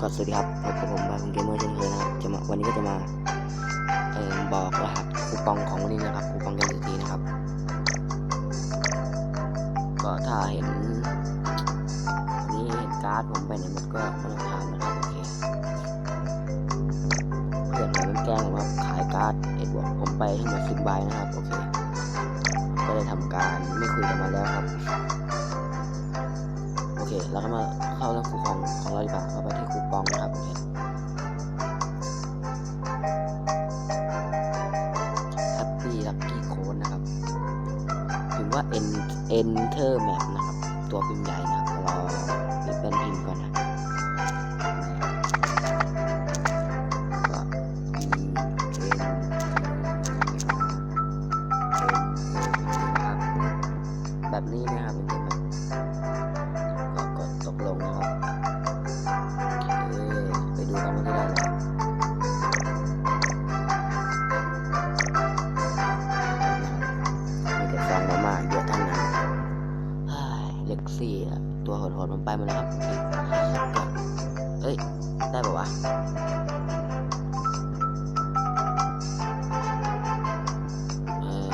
ก็สวัสดีครับพบกับผมบาคุณเกมเมอร์เช่นเคยนะครับจะมาวันนี้ก็จะมาเอ่อบอกรหัสคูปองของวันนี้นะครับคูปองเกมเศรษฐีนะครับ ก็ถ้าเห็นนี่เห็นการ์ดผมไปไหนหมดก็ไม่ต้องถามนะครับโอเคเพื่อนผมมันแกล้งผมว่าขายการ์ดเอ็ดบอกผมไปทั้งหมดสิบใบนะครับโอเค ก็เลยทำการไม่คุยกันมาแล้วครับ เคเราก็มาเข้าเรื่องคูปองของเราดีกว่าเราไปที่คูปองนะครับโอเค Happy Lucky Code นะครับพิมพ์ว่า en enter map นะครับ ตัวพิมพ์ใหญ่นะครับรอ อะตัวโหดๆมันไปมดแล้วครับเคก็เอ้ย ได้ปะวะเออ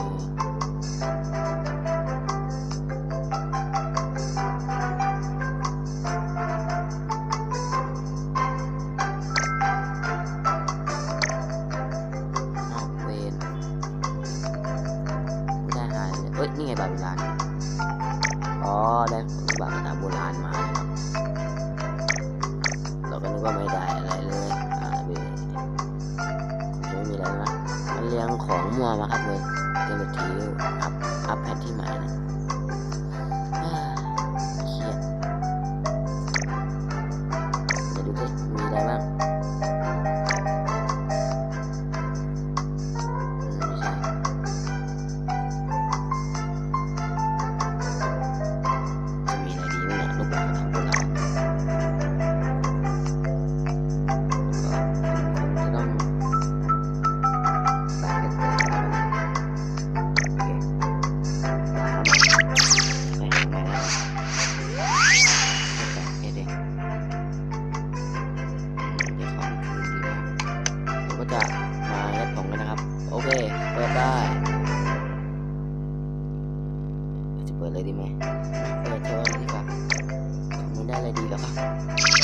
นอกเวนไม่ได้หายเฮ้ย นี่ไงบาทโบราณ อ๋อได้บาทกระดาษโบราณมานะครับเราก็นึกว่าไม่ได้อะไรเลยอ่าเบไม่มีอะไรนะมันเรียงของมั่วมาครับเลยเกมทีอัพอัพแพทที่ใหม่นะ ได้จะเปิดเลยดีไหมเปิดเทอมดีกว่าทำไม่ได้เลยดีหรอครับ